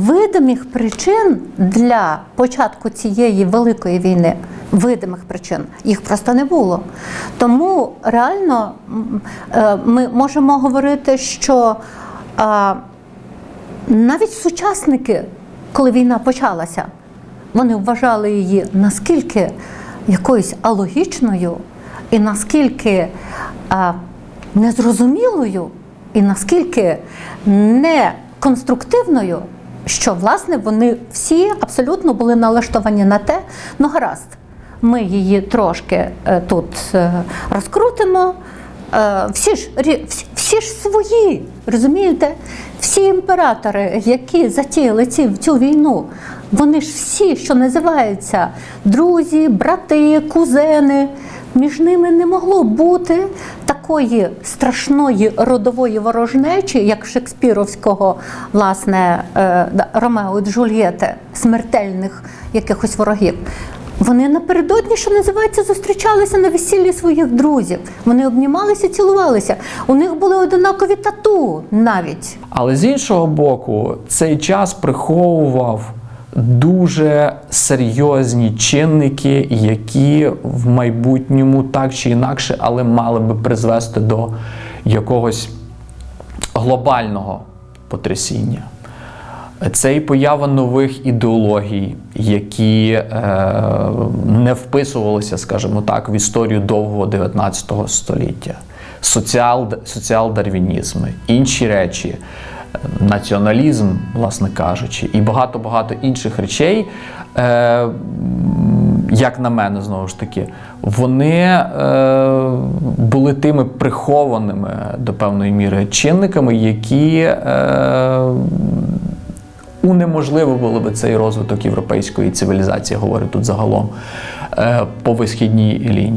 видимих причин для початку цієї великої війни, видимих причин, їх просто не було. Тому реально е, ми можемо говорити, що навіть сучасники, коли війна почалася, вони вважали її наскільки якоюсь алогічною і наскільки незрозумілою, і наскільки неконструктивною, що власне вони всі абсолютно були налаштовані на те, ну гаразд, ми її трошки е, тут е, розкрутимо. Е, всі ж всі, ж свої, розумієте? Всі імператори, які затіяли ці, цю війну, вони ж всі, що називаються друзі, брати, кузени. Між ними не могло бути такої страшної родової ворожнечі, як Шекспіровського, власне, е, Ромео і Джульєти, смертельних якихось ворогів. Вони напередодні, що називається, зустрічалися на весіллі своїх друзів. Вони обнімалися, цілувалися. У них були однакові тату навіть. Але з іншого боку, цей час приховував дуже серйозні чинники, які в майбутньому так чи інакше, але мали би призвести до якогось глобального потрясіння. Це і поява нових ідеологій, які е, не вписувалися, скажімо так, в історію довгого 19 століття. Соціал, соціал-дарвінізм, інші речі, націоналізм, власне кажучи, і багато-багато інших речей, е, як на мене, знову ж таки, вони е, були тими прихованими до певної міри чинниками, які. Е, унеможливили би цей розвиток європейської цивілізації, говорю тут загалом, е, по висхідній лінії.